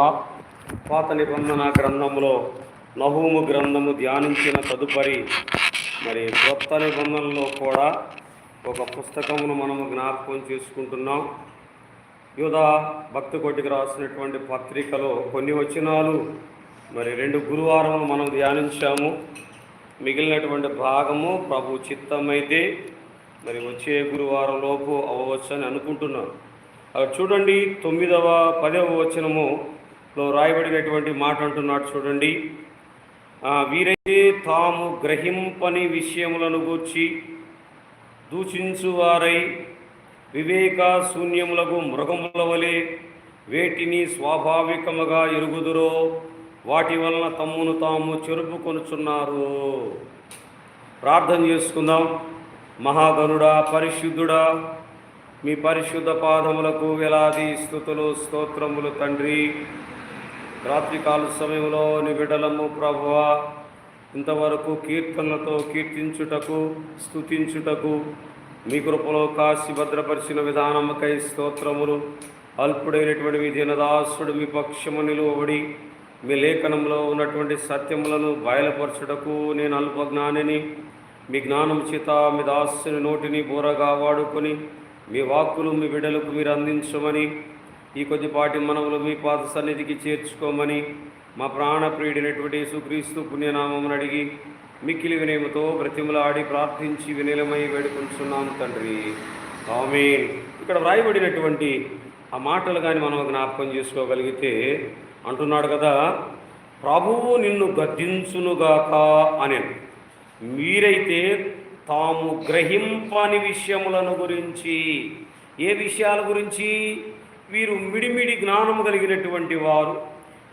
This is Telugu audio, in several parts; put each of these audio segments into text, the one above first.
మరలా పాత నిబంధన గ్రంథంలో నహూము గ్రంథము ధ్యానించిన తదుపరి మరి కొత్త నిబంధనలో కూడా ఒక పుస్తకమును మనము జ్ఞాపకం చేసుకుంటున్నాం. యూదా భక్తి కొట్టికి రాసినటువంటి పత్రికలో కొన్ని వచనాలు మరి రెండు గురువారం మనం ధ్యానించాము. మిగిలినటువంటి భాగము ప్రభు చిత్తమైతే మరి వచ్చే గురువారం లోపు అవ్వవచ్చని అనుకుంటున్నాను అక్కడ చూడండి తొమ్మిదవ పదవ వచనము. లో రాయబడినటువంటి మాట అంటున్నాడు చూడండి. వీరైతే తాము గ్రహింపని విషయములను గూర్చి దూషించువారై వివేక శూన్యములకు మృగముల వలె వేటిని స్వాభావికముగా ఎరుగుదురో వాటి వలన తమ్మును తాము చెరుపుకొనుచున్నారు ప్రార్థన చేసుకుందాం. మహాగనుడా పరిశుద్ధుడా మీ పరిశుద్ధ పాదములకు వేలాది స్థుతులు స్తోత్రములు తండ్రి. రాత్రికాల సమయంలో నిబిడలము బిడ్డలము ప్రభువా ఇంతవరకు కీర్తనలతో కీర్తించుటకు స్తుతించుటకు మీ కృపలో కాశీ భద్రపరిచిన విధానముకై స్తోత్రములు. అల్పుడైనటువంటి మీ దినదాసుడు మీ పక్షము నిలువబడి మీ లేఖనంలో ఉన్నటువంటి సత్యములను బయలుపరచుటకు నేను అల్పజ్ఞానిని. మీ జ్ఞానం చేత మీ దాసుని నోటిని బోరగా వాడుకొని మీ వాక్కులు మీ బిడ్డలకు మీరు అందించమని ఈ కొద్దిపాటి మనవులు మీ పాద సన్నిధికి చేర్చుకోమని మా ప్రాణప్రియుడైనటువంటి యేసుక్రీస్తు పుణ్యనామమును అడిగి మిక్కిలి వినయముతో బ్రతిమలాడి ప్రార్థించి వినిలమై వేడుకుంటున్నాం తండ్రి. ఆమేన్. ఇక్కడ వ్రాయబడినటువంటి ఆ మాటలు కానీ మనం జ్ఞాపకం చేసుకోగలిగితే అంటున్నాడు కదా ప్రభువు నిన్ను గద్దించునుగాక అని మీరైతే తాము గ్రహింపని విషయములను గురించి ఏ విషయాల గురించి? వీరు మిడిమిడి జ్ఞానము కలిగినటువంటి వారు.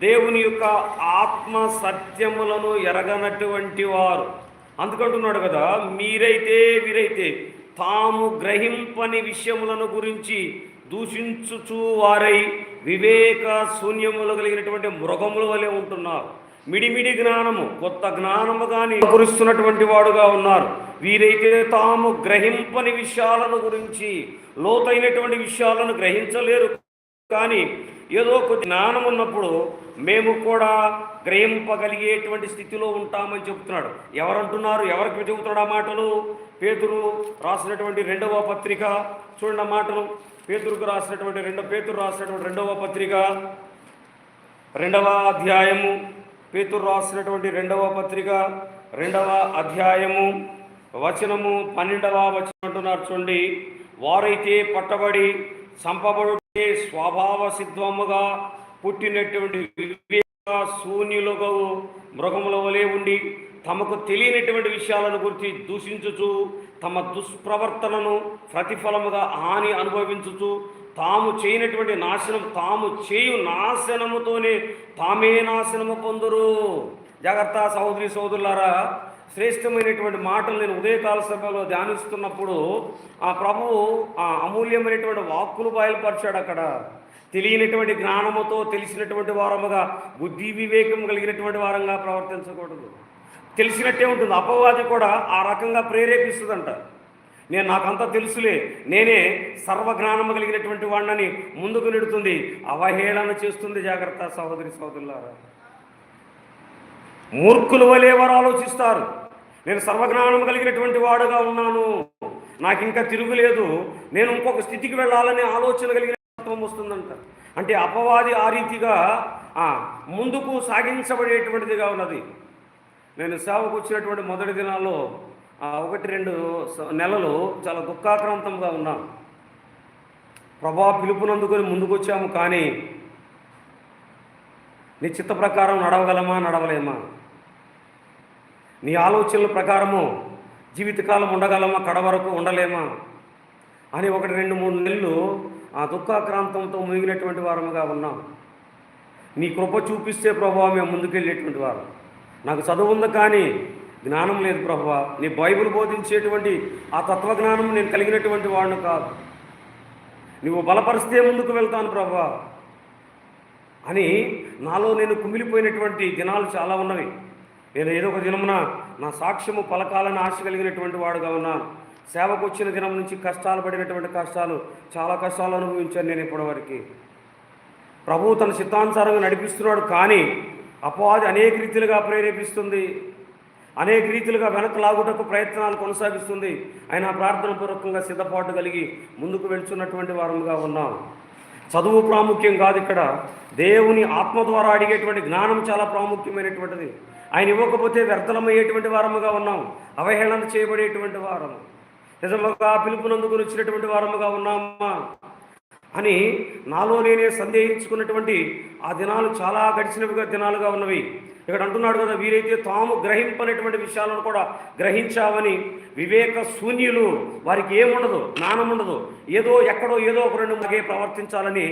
దేవుని యొక్క ఆత్మ సత్యములను ఎరగనటువంటి వారు. అందుకంటున్నాడు కదా మీరైతే వీరైతే తాము గ్రహింపని విషయములను గురించి దూషించుచు వారై వివేక శూన్యములు కలిగినటువంటి మృగముల వలె ఉంటున్నారు. మిడిమిడి జ్ఞానము కొత్త జ్ఞానము కానీ కురుస్తున్నటువంటి వాడుగా ఉన్నారు. వీరైతే తాము గ్రహింపని విషయాలను గురించి లోతైనటువంటి విషయాలను గ్రహించలేరు కానీ ఏదో కొద్ది జ్ఞానం ఉన్నప్పుడు మేము కూడా గ్రహింపగలిగేటువంటి స్థితిలో ఉంటామని చెబుతున్నాడు. ఎవరంటున్నారు? ఎవరికి చెబుతున్నాడు ఆ మాటలు? పేతురు రాసినటువంటి రెండవ పత్రిక. చూడండి ఆ మాటలు. పేతురుకు రాసినటువంటి రెండో పేతురు రాసినటువంటి రెండవ పత్రిక. రెండవ అధ్యాయము. పేతురు రాసినటువంటి రెండవ పత్రిక. రెండవ అధ్యాయము. వచనము పన్నెండవ వచనం అంటున్నారు చూడండి. వారైతే పట్టబడి చంపబడు స్వభావ సిద్ధముగా పుట్టినటువంటి వివేక శూన్యులుగా మృగముల వలె ఉండి తమకు తెలియనటువంటి విషయాలను గురించి దూషించుచు తమ దుష్ప్రవర్తనను ప్రతిఫలముగా హాని అనుభవించుచు తాము చేయనటువంటి నాశనం తాము చేయు నాశనముతోనే తామే నాశనము పొందురు. జాగ్రత్త సహోదరి సోదరులారా శ్రేష్టమైనటువంటి మాటలు నేను ఉదయకాల సభలో ధ్యానిస్తున్నప్పుడు ఆ ప్రభువు ఆ అమూల్యమైనటువంటి వాక్కులు బయలుపరిచాడు అక్కడ. తెలియనటువంటి జ్ఞానముతో తెలిసినటువంటి వారముగా బుద్ధి వివేకం కలిగినటువంటి వారంగా ప్రవర్తించకూడదు. తెలిసినట్టే ఉంటుంది అపవాది కూడా ఆ రకంగా ప్రేరేపిస్తుందంట. నేను నాకంతా తెలుసులే నేనే సర్వజ్ఞానము కలిగినటువంటి వాడినని ముందుకు నెడుతుంది అవహేళన చేస్తుంది జాగ్రత్త సహోదరి సోదరులారా. మూర్ఖుల వలె వారు ఆలోచిస్తారు? నేను సర్వజ్ఞానం కలిగినటువంటి వాడుగా ఉన్నాను. నాకు ఇంకా తిరుగులేదు నేను ఇంకొక స్థితికి వెళ్ళాలనే ఆలోచన కలిగిన తత్వం వస్తుందంట. అంటే అపవాది ఆ రీతిగా ముందుకు సాగించబడేటువంటిదిగా ఉన్నది. నేను సేవకు వచ్చినటువంటి మొదటి దినాల్లో ఒకటి రెండు స- నెలలు చాలా దుఃఖాక్రాంతంగా ఉన్నాను. ప్రభా పిలుపునందుకొని ముందుకొచ్చాము కానీ నీ చిత్త ప్రకారం నడవగలమా? నడవలేమా? నీ ఆలోచనల ప్రకారము జీవితకాలం ఉండగలమా? కడ వరకు ఉండలేమా? అని ఒకటి రెండు మూడు నెలలు ఆ దుఃఖాక్రాంతంతో మునిగినటువంటి వారముగా ఉన్నాం. నీ కృప చూపిస్తే ప్రభావ మేము ముందుకెళ్ళేటువంటి వారు. నాకు చదువు ఉంది కానీ జ్ఞానం లేదు ప్రభావ. నీ బైబిల్ బోధించేటువంటి ఆ తత్వజ్ఞానం నేను కలిగినటువంటి వాడిని కాదు. నువ్వు బలపరిస్తే ముందుకు వెళ్తాను ప్రభా అని నాలో నేను కుమిలిపోయినటువంటి దినాలు చాలా ఉన్నవి. నేను ఏదో ఒక దినమున నా సాక్ష్యము పలకాలని ఆశ కలిగినటువంటి వాడుగా ఉన్నాను. సేవకు వచ్చిన దినం నుంచి కష్టాలు పడినటువంటి కష్టాలు చాలా కష్టాలు అనుభవించాను నేను ఇప్పటివరకు. ప్రభువు తన చిత్తానుసారంగా నడిపిస్తున్నాడు కానీ అపవాది అనేక రీతిలుగా ప్రేరేపిస్తుంది. అనేక రీతిలుగా వెనక లాగుటకు ప్రయత్నాలు కొనసాగిస్తుంది. ఆయన ప్రార్థన పూర్వకంగా సిద్ధపాటు కలిగి ముందుకు వెళ్తున్నటువంటి వారముగా ఉన్నాం. చదువు ప్రాముఖ్యం కాదు ఇక్కడ. దేవుని ఆత్మ ద్వారా అడిగేటువంటి జ్ఞానం చాలా ప్రాముఖ్యమైనటువంటిది. ఆయన ఇవ్వకపోతే వ్యర్థలమయ్యేటువంటి వారముగా ఉన్నాం. అవహేళన చేయబడేటువంటి వారము. నిజముగా పిలుపునందుకుని వచ్చినటువంటి వారముగా ఉన్నామా? అని నాలో నేనే సందేహించుకున్నటువంటి ఆ దినాలు చాలా గడిచినవిగా దినాలుగా ఉన్నవి. ఇక్కడ అంటున్నాడు కదా వీరైతే తాము గ్రహింపనటువంటి విషయాలను కూడా గ్రహించావని వివేక శూన్యులు వారికి ఏముండదు జ్ఞానం ఉండదు ఏదో ఎక్కడో ఏదో ఒక రెండు మగే ప్రవర్తించాలని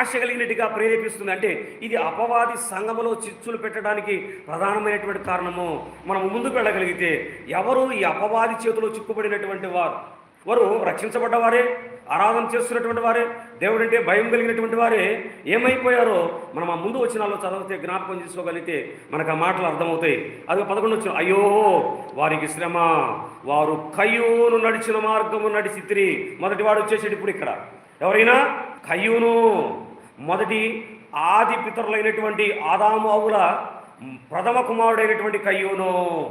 ఆశ కలిగినట్టుగా ప్రేరేపిస్తుంది. అంటే ఇది అపవాది సంఘములో చిచ్చులు పెట్టడానికి ప్రధానమైనటువంటి కారణము. మనం ముందుకు వెళ్ళగలిగితే ఎవరు ఈ అపవాది చేతిలో చిక్కుబడినటువంటి వారు? వారు రక్షించబడ్డవారే? ఆరాధన చేస్తున్నటువంటి వారే దేవుడంటే భయం కలిగినటువంటి వారే ఏమైపోయారో మనం ఆ ముందు వచ్చినాలో చదివితే జ్ఞాపకం చేసుకోగలిగితే మనకు ఆ మాటలు అర్థమవుతాయి. అది పదకొండు వచ్చిన అయ్యో వారికి శ్రమ వారు కయ్యూను నడిచిన మార్గము నడిచి తిరిగి మొదటి వాడు వచ్చేసాడు ఇప్పుడు ఇక్కడ. ఎవరైనా? కయ్యూను. మొదటి ఆది పితరులైనటువంటి ఆదాము అవుల ప్రథమ కుమారుడైనటువంటి కయ్యూను.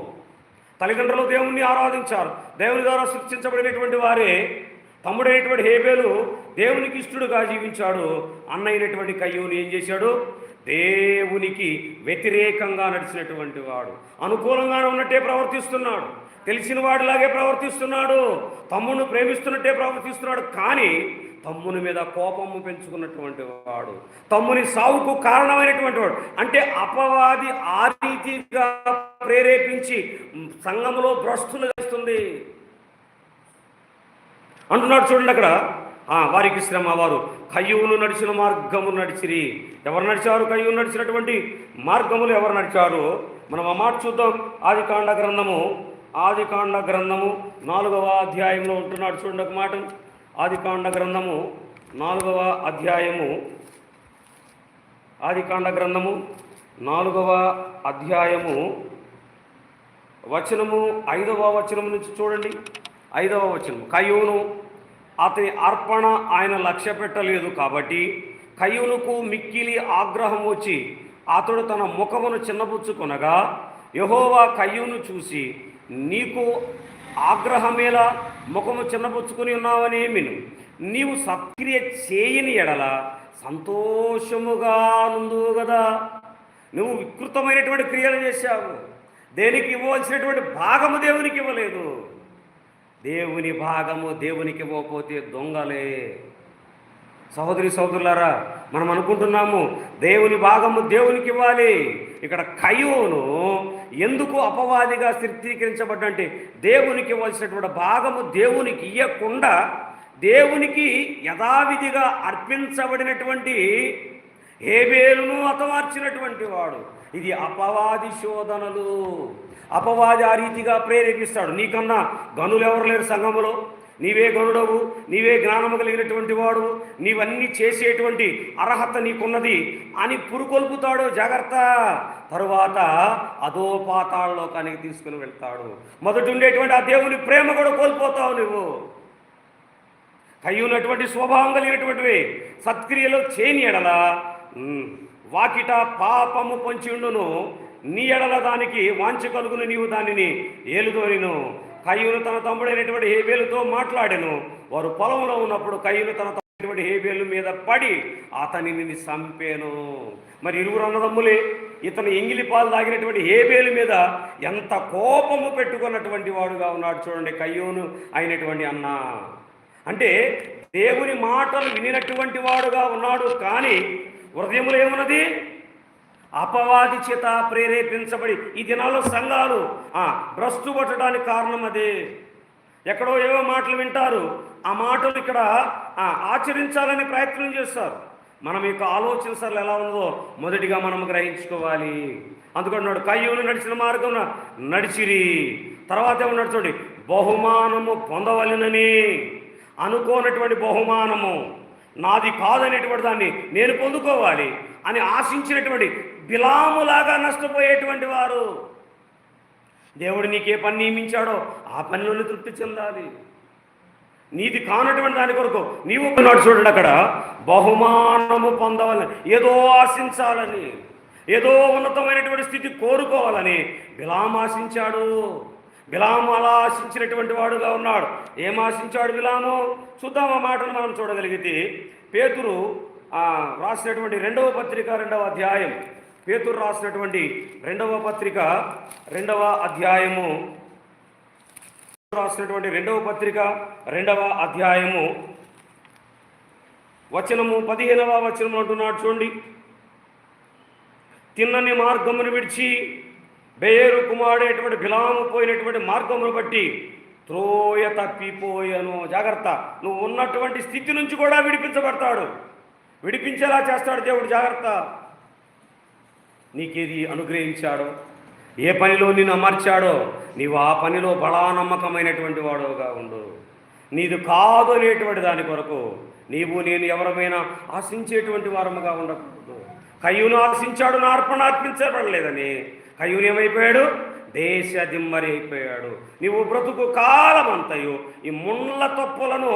తల్లిదండ్రులు దేవుణ్ణి ఆరాధించారు. దేవుని ద్వారా సృష్టించబడినటువంటి వారే తమ్ముడైనటువంటి హేబేలు దేవునికి ఇష్టడుగా జీవించాడు. అన్నైనటువంటి కయ్యూని ఏం చేశాడు? దేవునికి వ్యతిరేకంగా నడిచినటువంటి వాడు. అనుకూలంగానే ఉన్నట్టే ప్రవర్తిస్తున్నాడు. తెలిసిన వాడిలాగే ప్రవర్తిస్తున్నాడు. తమ్మును ప్రేమిస్తున్నట్టే ప్రవర్తిస్తున్నాడు. కానీ తమ్ముని మీద కోపము పెంచుకున్నటువంటి వాడు. తమ్ముని సావుకు కారణమైనటువంటి వాడు. అంటే అపవాది ఆ రీతిగా ప్రేరేపించి సంఘంలో భ్రష్టులు వేస్తుంది. అంటున్నాడు చూడండి అక్కడ. వారికి శ్రమ వారు. కయ్యూను నడిచిన మార్గము నడిచిరి. ఎవరు నడిచారు? కయ్యూను నడిచినటువంటి మార్గములు ఎవరు నడిచారు? మనం ఆ మాట చూద్దాం. ఆదికాండ గ్రంథము. ఆదికాండ గ్రంథము నాలుగవ అధ్యాయంలో ఉంటున్నాడు చూడండి ఒక మాట. ఆదికాండ గ్రంథము నాలుగవ అధ్యాయము. ఆదికాండ గ్రంథము నాలుగవ అధ్యాయము. వచనము ఐదవ వచనము నుంచి చూడండి. ఐదవ వచనం కయూను అతని అర్పణ ఆయన లక్ష్య పెట్టలేదు కాబట్టి కయూనుకు మిక్కిలి ఆగ్రహం వచ్చి అతడు తన ముఖమును చిన్నబుచ్చుకొనగా యహోవా కయ్యూను చూసి నీకు ఆగ్రహమేలా ముఖము చిన్నబుచ్చుకొని ఉన్నావనేమిను నీవు సత్క్రియ చేయని ఎడల సంతోషముగా నుండు కదా నువ్వు వికృతమైనటువంటి క్రియలు చేశావు. దేనికి ఇవ్వవలసినటువంటి భాగము దేవునికి ఇవ్వలేదు. దేవుని భాగము దేవునికి ఇవ్వకపోతే దొంగలే. సహోదరి సహోదరులారా మనం అనుకుంటున్నాము దేవుని భాగము దేవునికి ఇవ్వాలి. ఇక్కడ కయోను ఎందుకు అపవాదిగా చిత్రీకరించబడ్డంటే దేవునికి ఇవ్వాల్సినటువంటి భాగము దేవునికి ఇవ్వకుండా దేవునికి యథావిధిగా అర్పించబడినటువంటి హేబేలును అతమార్చినటువంటి వాడు. ఇది అపవాది శోధనలు. అపవాది ఆ రీతిగా ప్రేరేపిస్తాడు. నీకన్నా గనులు ఎవరు లేరు సంఘములో? నీవే గనుడవు నీవే జ్ఞానము కలిగినటువంటి వాడు నీవన్నీ చేసేటువంటి అర్హత నీకున్నది అని పురుకొల్పుతాడు. జాగ్రత్త. తరువాత అదో పాతాళలోకానికి తీసుకుని వెళ్తాడు. మొదటి ఉండేటువంటి ఆ దేవుని ప్రేమ కూడా కోల్పోతావు నువ్వు. కయ్యున్నటువంటి స్వభావం కలిగినటువంటివి సత్క్రియలో చేయని ఎడల వాకిట పాపము పొంచి ఉండును నీ ఎడల దానికి వాంచి కలుగును నీవు దానిని ఏలుదోనిను కయ్యూను తన తమ్ముడైనటువంటి హేబేలుతో మాట్లాడెను. వారు పొలంలో ఉన్నప్పుడు కయ్యూను తన తమ్ముడైనటువంటి హేబేలు మీద పడి అతనిని చంపేను. మరి ఇరువురు అన్నదమ్ములే ఇతను ఎంగిలి పాలు తాగినటువంటి హేబేలు మీద ఎంత కోపము పెట్టుకున్నటువంటి వాడుగా ఉన్నాడు చూడండి కయ్యూను అయినటువంటి అన్న. అంటే దేవుని మాటలు వినినటువంటి వాడుగా ఉన్నాడు కానీ హృదయములో ఏమున్నది? అపవాది చేత ప్రేరేపించబడి ఈ దినాల్లో సంఘాలు ఆ, భ్రష్టు పట్టడానికి కారణం అదే. ఎక్కడో ఏవో మాటలు వింటారు. ఆ మాటలు ఇక్కడ ఆచరించాలని ప్రయత్నం చేస్తారు. మనం యొక్క ఆలోచన సరళ ఎలా ఉందో మొదటిగా మనం గ్రహించుకోవాలి. అందుకన్నాడు కయ్యూలు నడిచిన మార్గం నడిచిరి. తర్వాత ఏమన్నాడు చూడండి బహుమానము పొందవలెనని అనుకోనటువంటి బహుమానము. నాది కాదనేటువంటి దాన్ని నేను పొందుకోవాలి అని ఆశించినటువంటి బిలాములాగా నష్టపోయేటువంటి వారు. దేవుడు నీకే పని నియమించాడో ఆ పనిలోనే తృప్తి చెందాలి. నీది కానటువంటి దాని కొరకు నీవు నాడు చూడండి అక్కడ బహుమానము పొందవాలని ఏదో ఆశించాలని ఏదో ఉన్నతమైనటువంటి స్థితి కోరుకోవాలని బిలాం ఆశించాడు. బిలాము అలా ఆశించినటువంటి వాడుగా ఉన్నాడు. ఏం ఆశించాడు బిలాము? చూద్దాం ఆ మాటను మనం చూడగలిగితే పేతురు రాసినటువంటి రెండవ పత్రిక రెండవ అధ్యాయం. పేతురు రాసినటువంటి రెండవ పత్రిక రెండవ అధ్యాయము. రాసినటువంటి రెండవ పత్రిక రెండవ అధ్యాయము. వచనము పదిహేనవ వచనం అంటున్నాడు చూడండి. తిన్నని మార్గమును విడిచి బేరు కుమారుడైనటువంటి బిలాము పోయినటువంటి మార్గమును బట్టి త్రోయ తప్పిపోయాను. జాగ్రత్త. నువ్వు ఉన్నటువంటి స్థితి నుంచి కూడా విడిపించబడతాడు. విడిపించేలా చేస్తాడు దేవుడు. జాగ్రత్త. నీకేది అనుగ్రహించాడో? ఏ పనిలో నిన్ను అమర్చాడో? నీవు ఆ పనిలో బలా నమ్మకమైనటువంటి వాడుగా ఉండు. నీది కాదు అనేటువంటి దాని కొరకు నీవు నేను ఎవరమైనా ఆశించేటువంటి వారముగా ఉండకూడదు. కయ్యూను ఆశించాడు నా అర్పణ అర్పించబడలేదని. కయ్యూను ఏమైపోయాడు దేశ దిమ్మరి అయిపోయాడు నీవు బ్రతుకు కాలమంతయు ఈ ముళ్ళ తొప్పులను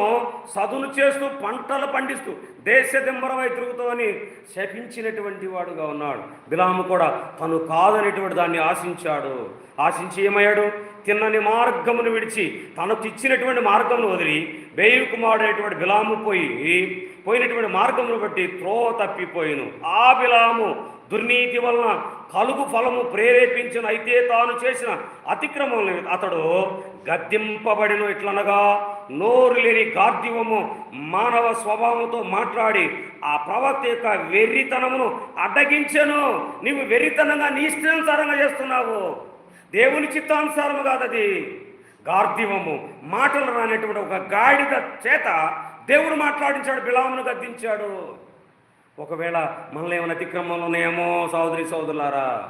సదును చేస్తూ పంటలు పండిస్తూ దేశ దిమ్మరమై తిరుగుతామని శపించినటువంటి వాడుగా ఉన్నాడు. బిలాము కూడా తను కాదనేటువంటి దాన్ని ఆశించాడు. ఆశించి ఏమయ్యాడు? తిన్నని మార్గమును విడిచి తనకు ఇచ్చినటువంటి మార్గమును వదిలి బేయు కుమారుడైనటువంటి బిలాము పోయి పోయినటువంటి మార్గమును బట్టి త్రో తప్పిపోయిను. ఆ బిలాము దుర్నీతి వలన కలుగు ఫలము ప్రేరేపించిన అయితే తాను చేసిన అతిక్రమం అతడు గద్దింపబడిన ఇట్లనగా నోరు లేని గార్ధివము మానవ స్వభావంతో మాట్లాడి ఆ ప్రవక్త యొక్క వెర్రితనమును అడ్డగించను. నీవు వెర్రితనంగా నీ ఇష్టానుసారంగా చేస్తున్నావు. దేవుని చిత్తానుసారము కాదది. గార్ధివము మాటలు రానటువంటి ఒక గాడిద చేత దేవుడు మాట్లాడించాడు బిలామును గద్దించాడు. ఒకవేళ మనలో ఏమైనా అతిక్రమంలో ఉన్నాయేమో సోదరి సోదరులారా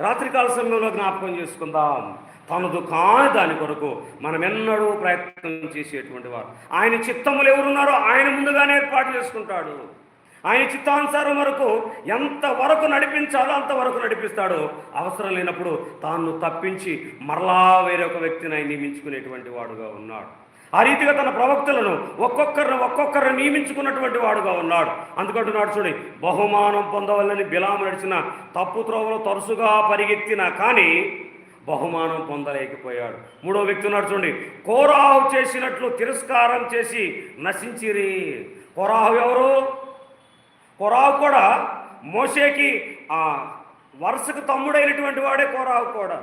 రాత్రికాల సమయంలో జ్ఞాపకం చేసుకుందాం. తనదు కాని దాని కొరకు మనం ఎన్నడూ ప్రయత్నం చేసేటువంటి వారు. ఆయన చిత్తములు ఎవరున్నారో ఆయన ముందుగానే ఏర్పాటు చేసుకుంటాడు. ఆయన చిత్తానుసారం వరకు ఎంత వరకు నడిపించాలో అంతవరకు నడిపిస్తాడు. అవసరం లేనప్పుడు తాను తప్పించి మరలా వేరొక వ్యక్తిని ఆయన నియమించుకునేటువంటి వాడుగా ఉన్నాడు. ఆ రీతిగా తన ప్రవక్తలను ఒక్కొక్కరిని ఒక్కొక్కరిని నియమించుకున్నటువంటి వాడుగా ఉన్నాడు. అందుకంటున్నాడు చూడండి బహుమానం పొందవలని బిలాము నడిచిన తప్పు త్రోవలో తరచుగా పరిగెత్తినా కానీ బహుమానం పొందలేకపోయాడు. మూడో వ్యక్తి ఉన్నాడు చూడండి కోరాహు చేసినట్లు తిరస్కారం చేసి నశించిరి. కోరాహు ఎవరు? కొరావు కూడా మోసేకి ఆ వరుసకు తమ్ముడైనటువంటి వాడే కోరావు కూడా.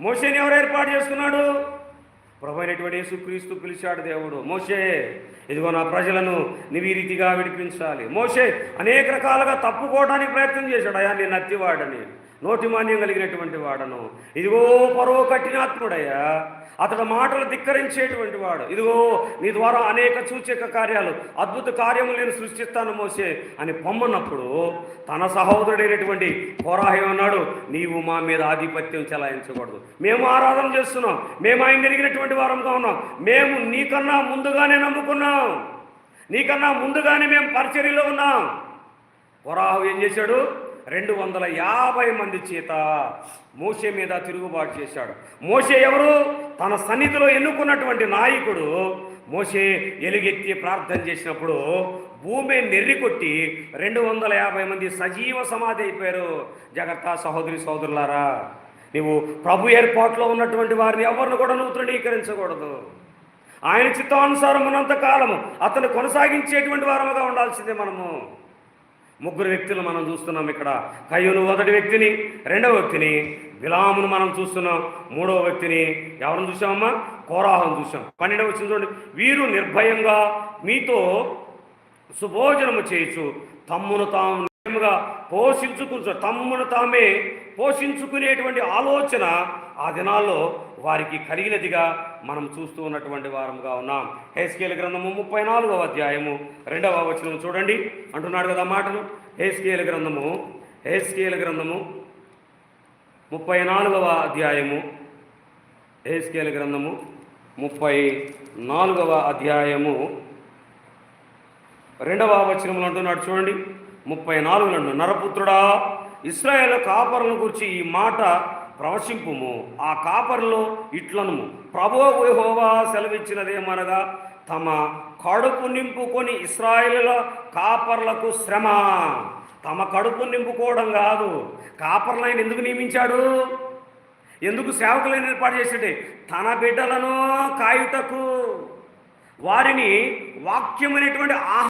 మోషేని ఎవరు ఏర్పాటు చేసుకున్నాడు? ప్రభు అయినటువంటి యేసుక్రీస్తు పిలిచాడు దేవుడు. మోషే ఇదిగో నా ప్రజలను నీవు ఈ రీతిగా విడిపించాలి. మోషే అనేక రకాలుగా తప్పుకోవడానికి ప్రయత్నం చేశాడు. అయా నేను నత్తివాడని నోటిమాన్యం కలిగినటువంటి వాడను. ఇదిగో పరో కఠినాత్ముడయ్యా. అతడు మాటలు ధిక్కరించేటువంటి వాడు. ఇదిగో నీ ద్వారా అనేక సూచక కార్యాలు అద్భుత కార్యము నేను సృష్టిస్తాను మోసే అని పొమ్మన్నప్పుడు తన సహోదరుడైనటువంటి కోరాహి అన్నాడు నీవు మా మీద ఆధిపత్యం చెలాయించకూడదు. మేము ఆరాధన చేస్తున్నాం. మేము ఆయన కలిగినటువంటి వారంగా ఉన్నాం. మేము నీకన్నా ముందుగానే నమ్ముకున్నాం. నీకన్నా ముందుగానే మేము పరిచర్యలో ఉన్నాం. కొరాహు ఏం చేశాడు? రెండు వందల యాభై మంది చేత మోషే మీద తిరుగుబాటు చేశాడు. మోసే ఎవరు? తన సన్నిధిలో ఎన్నుకున్నటువంటి నాయకుడు. మోసే ఎలుగెత్తి ప్రార్థన చేసినప్పుడు భూమి నెర్రి కొట్టి రెండు వందల యాభై మంది సజీవ సమాధి అయిపోయారు. జగత్తా సహోదరి సోదరులారా నీవు ప్రభు ఏర్పాట్లో ఉన్నటువంటి వారిని ఎవరిని కూడా నువ్వు తృణీకరించకూడదు. ఆయన చిత్తానుసారం ఉన్నంత కాలము అతను కొనసాగించేటువంటి వారముగా ఉండాల్సిందే మనము. ముగ్గురు వ్యక్తులు మనం చూస్తున్నాం ఇక్కడ. కయ్యును మొదటి వ్యక్తిని రెండవ వ్యక్తిని విలామును మనం చూస్తున్నాం. మూడవ వ్యక్తిని ఎవరిని చూసామమ్మా కోరాహం చూసాం పన్నెండవ వచ్చిన చూడండి. వీరు నిర్భయంగా మీతో సుభోజనము చేయొచ్చు తమ్మును తాము పోషించుకుంటు తమ్మును తామే పోషించుకునేటువంటి ఆలోచన ఆ దినాల్లో వారికి కలిగినదిగా మనం చూస్తూ ఉన్నటువంటి వారముగా ఉన్నాం. హేస్కేల గ్రంథము ముప్పై నాలుగవ అధ్యాయము రెండవ వచనం చూడండి. అంటున్నాడు కదా మాటను మాటలు. హేస్కేల గ్రంథము హేస్కేల గ్రంథము ముప్పై నాలుగవ అధ్యాయము. హేస్కేల గ్రంథము ముప్పై నాలుగవ అధ్యాయము. రెండవ వచనములు అంటున్నాడు చూడండి. ముప్పై నాలుగు నన్ను నరపుత్రుడా ఇస్రాయేల్ కాపరులను గురించి ఈ మాట ప్రవశింపుము. ఆ కాపరులో ఇట్లను ప్రభు యెహోవా సెలవిచ్చినదేమనగా తమ కడుపు నింపుకొని ఇస్రాయేల్ కాపర్లకు శ్రమ. తమ కడుపు నింపుకోవడం కాదు కాపర్లు ఆయన ఎందుకు నియమించాడు? ఎందుకు సేవకులైన ఏర్పాటు చేసాడే? తన బిడ్డలను కాయుటకు. వారిని వాక్యం అనేటువంటి ఆహా